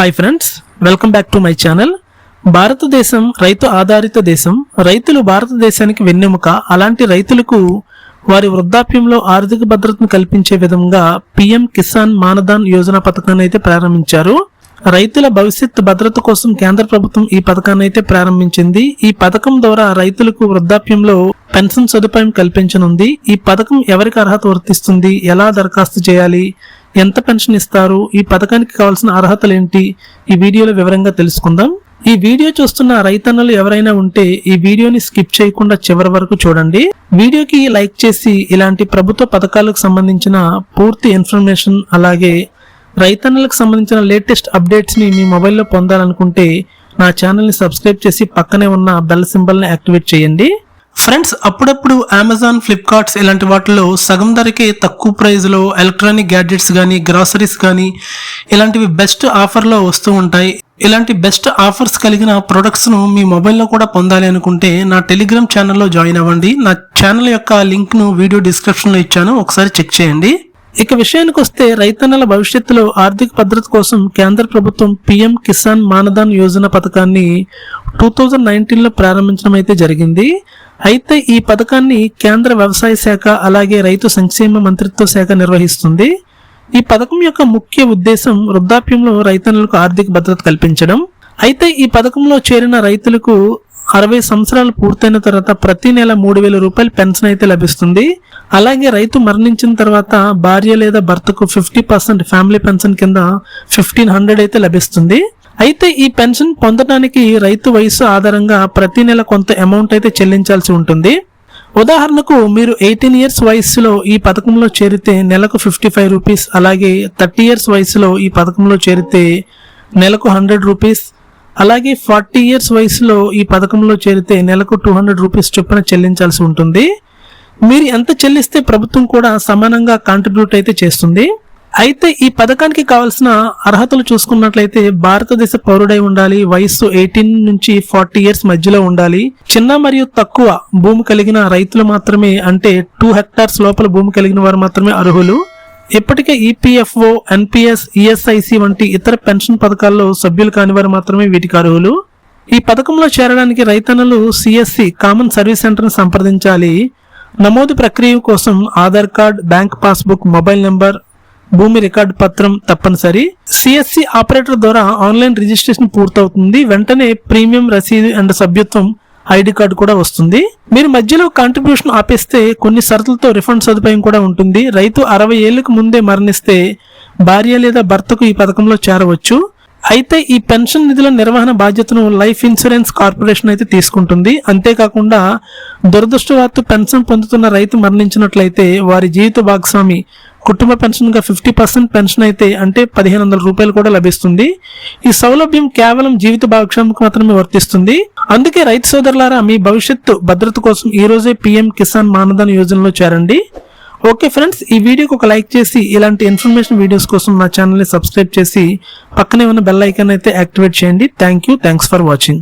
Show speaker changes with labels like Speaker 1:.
Speaker 1: Hi friends welcome back to my channel భారతదేశం రైతు ఆధారిత దేశం. రైతులు భారతదేశానికి వెన్నెముక. అలాంటి రైతులకు వారి వృద్ధాప్యంలో ఆర్థిక భద్రతను కల్పించే విధంగా పిఎం కిసాన్ మానదాన్ యోజన పథకాన్ని అయితే ప్రారంభించారు. రైతుల భవిష్యత్ భద్రత కోసం కేంద్ర ప్రభుత్వం ఈ పథకాన్ని అయితే ప్రారంభించింది. ఈ పథకం ద్వారా రైతులకు వృద్ధాప్యంలో పెన్షన్ సదుపాయం కల్పించనుంది. ఈ పథకం ఎవరికి అర్హత వర్తిస్తుంది? ఎలా దరఖాస్తు చేయాలి? ఎంత పెన్షన్ ఇస్తారు? ఈ పథకానికి కావాల్సిన అర్హతలు ఏంటి ఈ వీడియోలో వివరంగా తెలుసుకుందాం. ఈ వీడియో చూస్తున్న రైతన్నలు ఎవరైనా ఉంటే ఈ వీడియోని స్కిప్ చేయకుండా చివరి వరకు చూడండి. వీడియోకి లైక్ చేసి ఇలాంటి ప్రభుత్వ పథకాలకు సంబంధించిన పూర్తి ఇన్ఫర్మేషన్ అలాగే రైతన్నలకు సంబంధించిన లేటెస్ట్ అప్డేట్స్ని మీ మొబైల్లో పొందాలనుకుంటే నా ఛానల్ని సబ్స్క్రైబ్ చేసి పక్కనే ఉన్న బెల్ సింబల్ని యాక్టివేట్ చేయండి. ఫ్రెండ్స్ అప్పుడప్పుడు అమెజాన్ ఫ్లిప్కార్ట్స్ ఇలాంటి వాటిలో సగం ధరకే తక్కువ ప్రైస్లో ఎలక్ట్రానిక్ గ్యాడ్జెట్స్ కానీ గ్రాసరీస్ కానీ ఇలాంటివి బెస్ట్ ఆఫర్లో వస్తూ ఉంటాయి. ఇలాంటి బెస్ట్ ఆఫర్స్ కలిగిన ప్రొడక్ట్స్ను మీ మొబైల్లో కూడా పొందాలి అనుకుంటే నా టెలిగ్రామ్ ఛానల్లో జాయిన్ అవ్వండి. నా ఛానల్ యొక్క లింక్ను వీడియో డిస్క్రిప్షన్లో ఇచ్చాను. ఒకసారి చెక్ చేయండి. ఇక విషయానికి వస్తే రైతన్నల భవిష్యత్తులో ఆర్థిక భద్రత కోసం కేంద్ర ప్రభుత్వం పిఎం కిసాన్ మానధాన్ యోజన పథకాన్ని టూ థౌజండ్ నైన్టీన్లో ప్రారంభించడం అయితే జరిగింది. అయితే ఈ పథకాన్ని కేంద్ర వ్యవసాయ శాఖ అలాగే రైతు సంక్షేమ మంత్రిత్వ శాఖ నిర్వహిస్తుంది. ఈ పథకం యొక్క ముఖ్య ఉద్దేశం వృద్ధాప్యంలో రైతన్నులకు ఆర్థిక భద్రత కల్పించడం. అయితే ఈ పథకంలో చేరిన రైతులకు అరవై సంవత్సరాలు పూర్తయిన తర్వాత ప్రతి నెల మూడు వేల రూపాయలు పెన్షన్ అయితే లభిస్తుంది. అలాగే రైతు మరణించిన తర్వాత భార్య లేదా భర్తకు ఫిఫ్టీ పర్సెంట్ ఫ్యామిలీ పెన్షన్ కింద ఫిఫ్టీన్ హండ్రెడ్ అయితే లభిస్తుంది. అయితే ఈ పెన్షన్ పొందడానికి రైతు వయసు ఆధారంగా ప్రతి నెల కొంత అమౌంట్ అయితే చెల్లించాల్సి ఉంటుంది. ఉదాహరణకు మీరు ఎయిటీన్ ఇయర్స్ వయసులో ఈ పథకంలో చేరితే నెలకు ఫిఫ్టీ ఫైవ్ రూపీస్ అలాగే థర్టీ ఇయర్స్ వయసులో ఈ పథకంలో చేరితే నెలకు హండ్రెడ్ రూపీస్ అలాగే ఫార్టీ ఇయర్స్ వయసులో ఈ పథకంలో చేరితే నెలకు టూ హండ్రెడ్ రూపీస్ చొప్పున చెల్లించాల్సి ఉంటుంది. మీరు ఎంత చెల్లిస్తే ప్రభుత్వం కూడా సమానంగా కాంట్రిబ్యూట్ అయితే చేస్తుంది. అయితే ఈ పథకానికి కావాల్సిన అర్హతలు చూసుకున్నట్లయితే భారతదేశ పౌరుడై ఉండాలి వయస్సు ఎయిటీన్ నుంచి ఫార్టీ ఇయర్స్ మధ్యలో ఉండాలి. చిన్న మరియు తక్కువ భూమి కలిగిన రైతులు మాత్రమే అంటే టూ హెక్టార్స్ లోపల భూమి కలిగిన వారు మాత్రమే అర్హులు. ఇప్పటికే ఈపీఎఫ్ఓ ఎన్పిఎస్ ఈఎస్ఐసి వంటి ఇతర పెన్షన్ పథకాల్లో సభ్యులు కాని వారు మాత్రమే వీటికి అర్హులు. ఈ పథకంలో చేరడానికి రైతన్నలు సిఎస్సి కామన్ సర్వీస్ సెంటర్ను సంప్రదించాలి. నమోదు ప్రక్రియ కోసం Aadhaar card bank passbook mobile number భూమి రికార్డు పత్రం తప్పనిసరి. సిఎస్సి ఆపరేటర్ ద్వారా ఆన్లైన్ రిజిస్ట్రేషన్ పూర్తవుతుంది. వెంటనే ప్రీమియం రసీదు అండ్ సభ్యత్వం ఐడి కార్డు కూడా వస్తుంది. మీరు మధ్యలో కాంట్రిబ్యూషన్ ఆపేస్తే కొన్ని షరతులతో రిఫండ్ సదుపాయం కూడా ఉంటుంది. రైతు అరవై ఏళ్ళకు ముందే మరణిస్తే భార్య లేదా భర్తకు ఈ పథకంలో చేరవచ్చు. అయితే ఈ పెన్షన్ నిధుల నిర్వహణ బాధ్యతను లైఫ్ ఇన్సూరెన్స్ కార్పొరేషన్ అయితే తీసుకుంటుంది. అంతేకాకుండా దురదృష్టవత్తు పెన్షన్ పొందుతున్న రైతు మరణించినట్లయితే వారి జీవిత భాగస్వామి కుటుంబ పెన్షన్గా ఫిఫ్టీ పర్సెంట్ పెన్షన్ అయితే అంటే పదిహేను వందల రూపాయలు కూడా లభిస్తుంది. ఈ సౌలభ్యం కేవలం జీవిత భాగస్వామికి మాత్రమే వర్తిస్తుంది. అందుకే రైతు సోదరులారా మీ భవిష్యత్తు భద్రత కోసం ఈ రోజే పీఎం కిసాన్ మానధన్ యోజనలో చేరండి. ఓకే ఫ్రెండ్స్ ఈ వీడియోకి ఒక లైక్ చేసి ఇలాంటి ఇన్ఫర్మేషన్ వీడియోస్ కోసం నా ఛానల్ని సబ్స్క్రైబ్ చేసి పక్కనే ఉన్న బెల్ ఐకాన్ అయితే యాక్టివేట్ చేయండి. Thank you thanks for watching.